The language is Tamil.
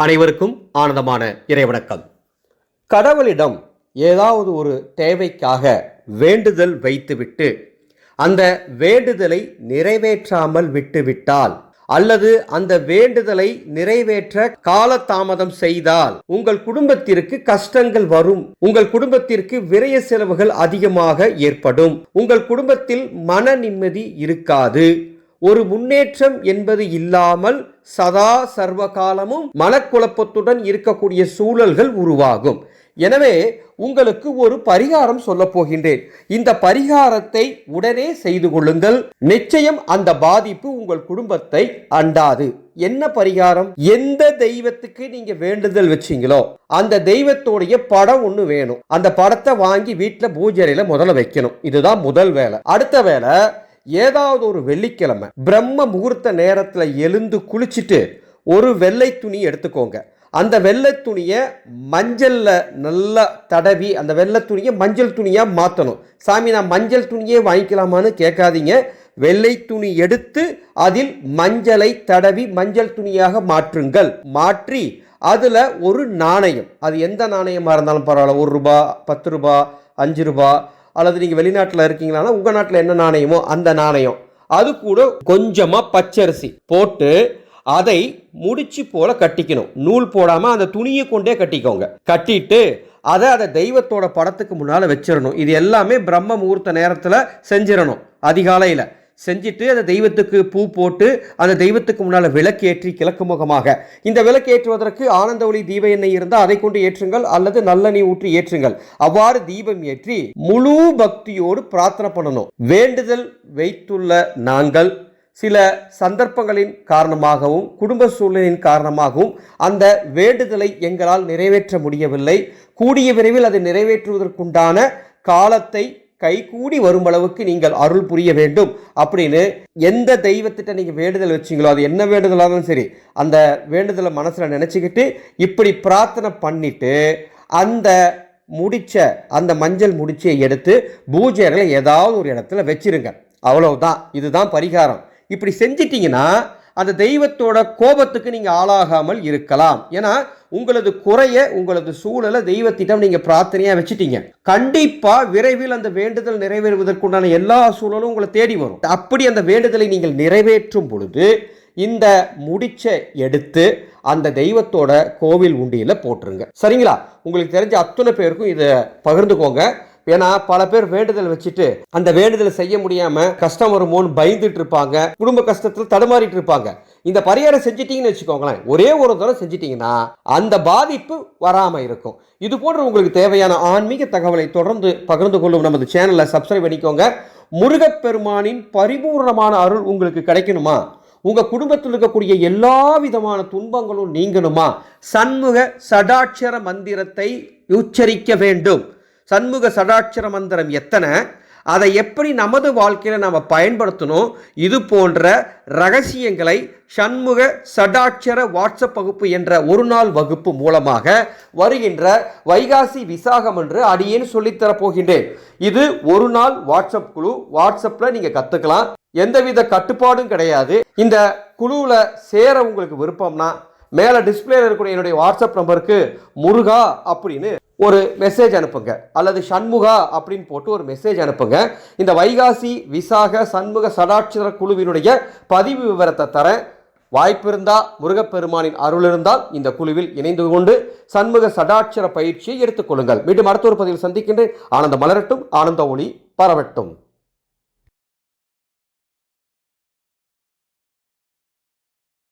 அனைவருக்கும் ஆனந்தமான இறைவணக்கம். கடவுளிடம் ஏதாவது ஒரு தேவைக்காக வேண்டுதல் வைத்துவிட்டு அந்த வேண்டுதலை நிறைவேற்றாமல் விட்டுவிட்டால் அல்லது அந்த வேண்டுதலை நிறைவேற்ற காலதாமதம் செய்தால் உங்கள் குடும்பத்திற்கு கஷ்டங்கள் வரும் உங்கள் குடும்பத்திற்கு விரய செலவுகள் அதிகமாக ஏற்படும் உங்கள் குடும்பத்தில் மன நிம்மதி இருக்காது ஒரு முன்னேற்றம் என்பது இல்லாமல் சதா சர்வ காலமும் மனக்குழப்பத்துடன் இருக்கக்கூடிய சூழல்கள் உருவாகும். எனவே உங்களுக்கு ஒரு பரிகாரம் சொல்ல போகின்றேன். இந்த பரிகாரத்தை உடனே செய்து கொள்ளுங்கள். நிச்சயம் அந்த பாதிப்பு உங்கள் குடும்பத்தை அண்டாது. என்ன பரிகாரம்? எந்த தெய்வத்துக்கு நீங்க வேண்டுதல் வச்சீங்களோ அந்த தெய்வத்தோடைய படம் ஒண்ணு வேணும். அந்த படத்தை வாங்கி வீட்டுல பூஜரையில முதல்ல வைக்கணும். இதுதான் முதல் வேலை. அடுத்த வேலை ஏதாவது ஒரு வெள்ளிக்கிழமை பிரம்ம முகூர்த்த நேரத்தில் எழுந்து குளிச்சுட்டு ஒரு வெள்ளை துணி எடுத்துக்கோங்க. அந்த வெள்ளை துணியை மஞ்சளில் நல்லா தடவி அந்த வெள்ளை துணியை மஞ்சள் துணியாக மாற்றணும் சாமி நான் மஞ்சள் துணியே வாங்கிக்கலாமான்னு கேட்காதீங்க. வெள்ளை துணி எடுத்து அதில் மஞ்சளை தடவி மஞ்சள் துணியாக மாற்றுங்கள். மாற்றி அதில் ஒரு நாணயம். அது எந்த நாணயமாக இருந்தாலும் பரவாயில்ல. ஒரு ரூபா பத்து ரூபா அஞ்சு ரூபா அல்லது நீங்கள் வெளிநாட்டில் இருக்கீங்களான்னா உங்கள் நாட்டில் என்ன நாணயமோ அந்த நாணயம். அது கூட கொஞ்சமாக பச்சரிசி போட்டு அதை முடிச்சு போல கட்டிக்கணும். நூல் போடாமல் அந்த துணியை கொண்டே கட்டிக்கோங்க. கட்டிட்டு அதை அதை தெய்வத்தோட படத்துக்கு முன்னால் வச்சிடணும். இது எல்லாமே பிரம்ம முகூர்த்த நேரத்தில் செஞ்சிடணும். அதிகாலையில். செஞ்சுட்டு அந்த தெய்வத்துக்கு பூ போட்டு அந்த தெய்வத்துக்கு முன்னால் விளக்கேற்றி கிழக்கு முகமாக. இந்த விளக்கேற்றுவதற்கு ஆனந்த ஒளி தீப எண்ணெய் இருந்தால் அதை கொண்டு ஏற்றுங்கள் அல்லது நல்லெண்ணெய் ஊற்றி ஏற்றுங்கள். அவ்வாறு தீபம் ஏற்றி முழு பக்தியோடு பிரார்த்தனை பண்ணணும். வேண்டுதல் வைத்துள்ள நாங்கள் சில சந்தர்ப்பங்களின் காரணமாகவும் குடும்ப சூழ்நிலையின் காரணமாகவும் அந்த வேண்டுதலை எங்களால் நிறைவேற்ற முடியவில்லை. கூடிய விரைவில் அதை நிறைவேற்றுவதற்குண்டான காலத்தை கைகூடி வரும் அளவுக்கு நீங்கள் அருள் புரிய வேண்டும். அப்படின்னு எந்த தெய்வத்திட்ட நீங்கள் வேண்டுதல் வச்சீங்களோ அது என்ன வேண்டுதலாக இருந்தாலும் சரி அந்த வேண்டுதலை மனசில் நினச்சிக்கிட்டு இப்படி பிரார்த்தனை பண்ணிட்டு அந்த முடிச்ச அந்த மஞ்சள் முடிச்சை எடுத்து பூஜைகளை ஏதாவது ஒரு இடத்துல வச்சிருங்க. அவ்வளவுதான். இதுதான் பரிகாரம். இப்படி செஞ்சிட்டிங்கன்னா அந்த தெய்வத்தோட கோபத்துக்கு நீங்கள் ஆளாகாமல் இருக்கலாம். ஏன்னா உங்களது குறைய உங்களது சூழலை தெய்வத்திடம் நீங்கள் பிரார்த்தனையாக வச்சுட்டீங்க. கண்டிப்பாக விரைவில் அந்த வேண்டுதல் நிறைவேறுவதற்குண்டான எல்லா சூழலும் உங்களை தேடி வரும். அப்படி அந்த வேண்டுதலை நீங்கள் நிறைவேற்றும் பொழுது இந்த முடிச்ச எடுத்து அந்த தெய்வத்தோட கோவில் உண்டியில் போட்டுருங்க. சரிங்களா? உங்களுக்கு தெரிஞ்ச அத்தனை பேருக்கும் இதை பகிர்ந்துக்கோங்க. ஏன்னா பல பேர் வேண்டுதல் வச்சுட்டு அந்த வேண்டுதலை செய்ய முடியாம கஷ்டம் வருமோன்னு பயந்துட்டு இருப்பாங்க குடும்ப கஷ்டத்தில் தடுமாறிட்டு இருப்பாங்க. இந்த பரிகாரம் செஞ்சிட்டீங்கன்னு வச்சுக்கோங்களேன் ஒரே ஒரு தடவை செஞ்சிட்டீங்கன்னா அந்த பாதிப்பு வராம இருக்கும். இது போன்ற உங்களுக்கு தேவையான ஆன்மீக தகவலை தொடர்ந்து பகிர்ந்து கொள்ளும் நமது சேனலை சப்ஸ்கிரைப் பண்ணிக்கோங்க. முருகப்பெருமானின் பரிபூர்ணமான அருள் உங்களுக்கு கிடைக்கணுமா? உங்க குடும்பத்தில் இருக்கக்கூடிய எல்லா விதமான துன்பங்களும் நீங்கணுமா? சண்முக சடாட்சர மந்திரத்தை உச்சரிக்க வேண்டும். சண்முக சடாட்சர மந்திரம் எத்தனை? அதை எப்படி நமது வாழ்க்கையில் நாம் பயன்படுத்தணும்? இது போன்ற ரகசியங்களை சண்முக சடாட்சர வாட்ஸ்அப் வகுப்பு என்ற ஒரு நாள் வகுப்பு மூலமாக வருகின்ற வைகாசி விசாகம் என்று அடியேன்னு சொல்லித்தரப்போகின்றேன் இது ஒரு நாள் வாட்ஸ்அப் குழு. வாட்ஸ்அப்பில் நீங்கள் கற்றுக்கலாம் எந்தவித கட்டுப்பாடும் கிடையாது. இந்த குழுவில் சேர உங்களுக்கு விருப்பம்னா மேலே டிஸ்பிளேல இருக்கக்கூடிய என்னுடைய வாட்ஸ்அப் நம்பருக்கு முருகா அப்படின்னு ஒரு மெசேஜ் அனுப்புங்க. அல்லது சண்முகா அப்படின்னு போட்டு ஒரு மெசேஜ் அனுப்புங்க. இந்த வைகாசி விசாக சண்முக சடாட்சர குழுவினுடைய பதிவு விவரத்தை தரேன். வாய்ப்பு இருந்தால் முருகப்பெருமானின் அருள் இருந்தால் இந்த குழுவில் இணைந்து கொண்டு சண்முக சடாட்சர பயிற்சியை எடுத்துக்கொள்ளுங்கள் மீண்டும் அடுத்த ஒரு பதிவில் சந்திக்கின்றேன். ஆனந்த மலரட்டும் ஆனந்த ஒளி பரவட்டும்.